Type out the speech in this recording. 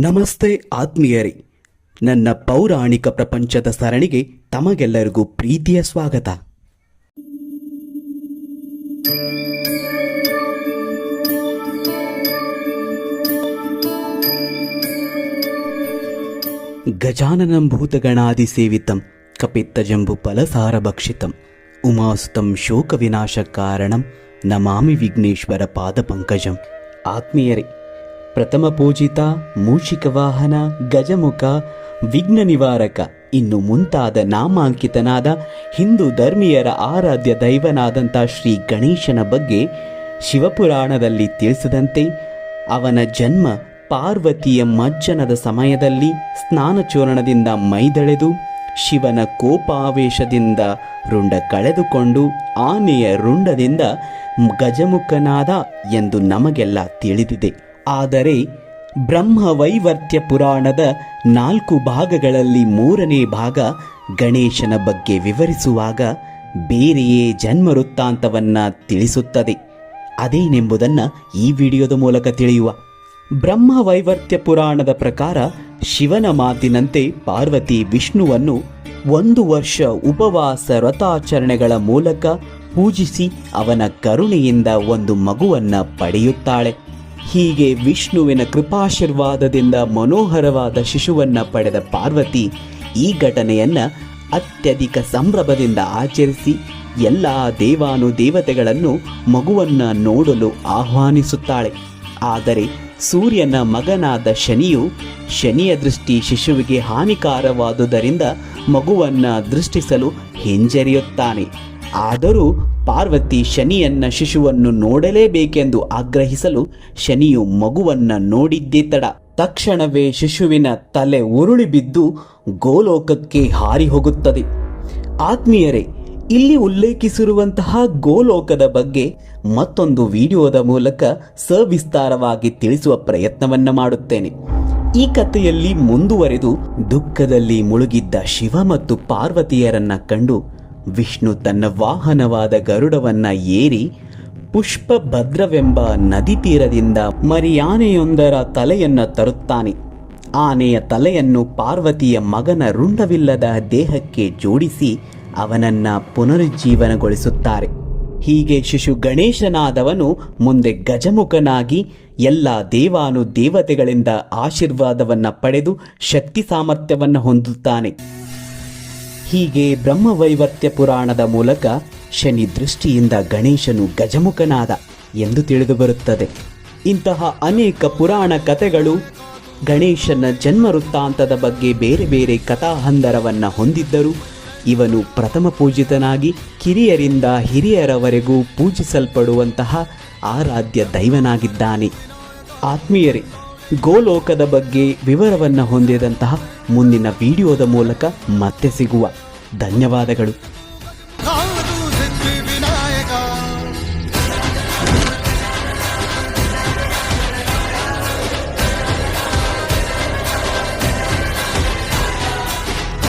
ನಮಸ್ತೆ ಆತ್ಮೀಯರೇ. ನನ್ನ ಪೌರಾಣಿಕ ಪ್ರಪಂಚದ ಸರಣಿಗೆ ತಮಗೆಲ್ಲರಿಗೂ ಪ್ರೀತಿಯ ಸ್ವಾಗತ. ಗಜಾನನಂ ಭೂತಗಣಾದಿಸೇವಿತಂ ಕಪಿತ್ತಜಂಬು ಫಲಸಾರ ಭಕ್ಷಿತಂ ಉಮಾಸ್ತಂ ಶೋಕ ವಿನಾಶ ಕಾರಣಂ ನಮಾಮಿ ವಿಘ್ನೇಶ್ವರ ಪಾದ ಪಂಕಜಂ. ಆತ್ಮೀಯರೇ ಪ್ರಥಮ ಪೂಜಿತ, ಮೂಷಿಕ ವಾಹನ, ಗಜಮುಖ, ವಿಘ್ನ ನಿವಾರಕ, ಇನ್ನು ಮುಂತಾದ ನಾಮಾಂಕಿತನಾದ ಹಿಂದೂ ಧರ್ಮೀಯರ ಆರಾಧ್ಯ ದೈವನಾದಂಥ ಶ್ರೀ ಗಣೇಶನ ಬಗ್ಗೆ ಶಿವಪುರಾಣದಲ್ಲಿ ತಿಳಿಸಿದಂತೆ, ಅವನ ಜನ್ಮ ಪಾರ್ವತಿಯ ಮಜ್ಜನದ ಸಮಯದಲ್ಲಿ ಸ್ನಾನಚೂರ್ಣದಿಂದ ಮೈದಳೆದು, ಶಿವನ ಕೋಪಾವೇಶದಿಂದ ರುಂಡ ಕಳೆದುಕೊಂಡು ಆನೆಯ ರುಂಡದಿಂದ ಗಜಮುಖನಾದ ಎಂದು ನಮಗೆಲ್ಲ ತಿಳಿದಿದೆ. ಆದರೆ ಬ್ರಹ್ಮವೈವರ್ತ್ಯ ಪುರಾಣದ ನಾಲ್ಕು ಭಾಗಗಳಲ್ಲಿ ಮೂರನೇ ಭಾಗ ಗಣೇಶನ ಬಗ್ಗೆ ವಿವರಿಸುವಾಗ ಬೇರೆಯೇ ಜನ್ಮ ವೃತ್ತಾಂತವನ್ನು ತಿಳಿಸುತ್ತದೆ. ಅದೇನೆಂಬುದನ್ನು ಈ ವಿಡಿಯೋದ ಮೂಲಕ ತಿಳಿಯುವ. ಬ್ರಹ್ಮವೈವರ್ತ್ಯ ಪುರಾಣದ ಪ್ರಕಾರ ಶಿವನ ಮಾತಿನಂತೆ ಪಾರ್ವತಿ ವಿಷ್ಣುವನ್ನು ಒಂದು ವರ್ಷ ಉಪವಾಸ ವ್ರತಾಚರಣೆಗಳ ಮೂಲಕ ಪೂಜಿಸಿ ಅವನ ಕರುಣೆಯಿಂದ ಒಂದು ಮಗುವನ್ನು ಪಡೆಯುತ್ತಾಳೆ. ಹೀಗೆ ವಿಷ್ಣುವಿನ ಕೃಪಾಶೀರ್ವಾದದಿಂದ ಮನೋಹರವಾದ ಶಿಶುವನ್ನ ಪಡೆದ ಪಾರ್ವತಿ ಈ ಘಟನೆಯನ್ನ ಅತ್ಯಧಿಕ ಸಂಭ್ರಮದಿಂದ ಆಚರಿಸಿ ಎಲ್ಲ ದೇವಾನು ದೇವತೆಗಳನ್ನು ಮಗುವನ್ನ ನೋಡಲು ಆಹ್ವಾನಿಸುತ್ತಾಳೆ. ಆದರೆ ಸೂರ್ಯನ ಮಗನಾದ ಶನಿಯು ಶನಿಯ ದೃಷ್ಟಿ ಶಿಶುವಿಗೆ ಹಾನಿಕಾರವಾದುದರಿಂದ ಮಗುವನ್ನ ದೃಷ್ಟಿಸಲು ಹಿಂಜರಿಯುತ್ತಾನೆ. ಆದರೂ ಪಾರ್ವತಿ ಶನಿಯನ್ನ ಶಿಶುವನ್ನು ನೋಡಲೇಬೇಕೆಂದು ಆಗ್ರಹಿಸಲು ಶನಿಯು ಮಗುವನ್ನ ನೋಡಿದ್ದೇ ತಡ. ತಕ್ಷಣವೇ ಶಿಶುವಿನ ತಲೆ ಉರುಳಿ ಬಿದ್ದು ಗೋಲೋಕಕ್ಕೆ ಹಾರಿ ಹೋಗುತ್ತದೆ. ಆತ್ಮೀಯರೇ, ಇಲ್ಲಿ ಉಲ್ಲೇಖಿಸಿರುವಂತಹ ಗೋಲೋಕದ ಬಗ್ಗೆ ಮತ್ತೊಂದು ವಿಡಿಯೋದ ಮೂಲಕ ಸವಿಸ್ತಾರವಾಗಿ ತಿಳಿಸುವ ಪ್ರಯತ್ನವನ್ನ ಮಾಡುತ್ತೇನೆ. ಈ ಕಥೆಯಲ್ಲಿ ಮುಂದುವರೆದು ದುಃಖದಲ್ಲಿ ಮುಳುಗಿದ್ದ ಶಿವ ಮತ್ತು ಪಾರ್ವತಿಯರನ್ನ ಕಂಡು ವಿಷ್ಣು ತನ್ನ ವಾಹನವಾದ ಗರುಡವನ್ನ ಏರಿ ಪುಷ್ಪ ಭದ್ರವೆಂಬ ನದಿ ತೀರದಿಂದ ಮರಿಯಾನೆಯೊಂದರ ತಲೆಯನ್ನು ತರುತ್ತಾನೆ. ಆನೆಯ ತಲೆಯನ್ನು ಪಾರ್ವತಿಯ ಮಗನ ರುಂಡವಿಲ್ಲದ ದೇಹಕ್ಕೆ ಜೋಡಿಸಿ ಅವನನ್ನ ಪುನರುಜ್ಜೀವನಗೊಳಿಸುತ್ತಾರೆ. ಹೀಗೆ ಶಿಶು ಗಣೇಶನಾದವನು ಮುಂದೆ ಗಜಮುಖನಾಗಿ ಎಲ್ಲ ದೇವಾನು ದೇವತೆಗಳಿಂದ ಆಶೀರ್ವಾದವನ್ನ ಪಡೆದು ಶಕ್ತಿ ಸಾಮರ್ಥ್ಯವನ್ನು ಹೊಂದುತ್ತಾನೆ. ಹೀಗೆ ಬ್ರಹ್ಮವೈವರ್ತ್ಯ ಪುರಾಣದ ಮೂಲಕ ಶನಿ ದೃಷ್ಟಿಯಿಂದ ಗಣೇಶನು ಗಜಮುಖನಾದ ಎಂದು ತಿಳಿದುಬರುತ್ತದೆ ಇಂತಹ ಅನೇಕ ಪುರಾಣ ಕಥೆಗಳು ಗಣೇಶನ ಜನ್ಮ ವೃತ್ತಾಂತದ ಬಗ್ಗೆ ಬೇರೆ ಬೇರೆ ಕಥಾಹಂದರವನ್ನು ಹೊಂದಿದ್ದರೂ ಇವನು ಪ್ರಥಮ ಪೂಜಿತನಾಗಿ ಕಿರಿಯರಿಂದ ಹಿರಿಯರವರೆಗೂ ಪೂಜಿಸಲ್ಪಡುವಂತಹ ಆರಾಧ್ಯ ದೈವನಾಗಿದ್ದಾನೆ. ಆತ್ಮೀಯರೇ ಗೋಲೋಕದ ಬಗ್ಗೆ ವಿವರವನ್ನು ಹೊಂದಿದಂತಹ ಮುಂದಿನ ವಿಡಿಯೋದ ಮೂಲಕ ಮತ್ತೆ ಸಿಗುವ. ಧನ್ಯವಾದಗಳು.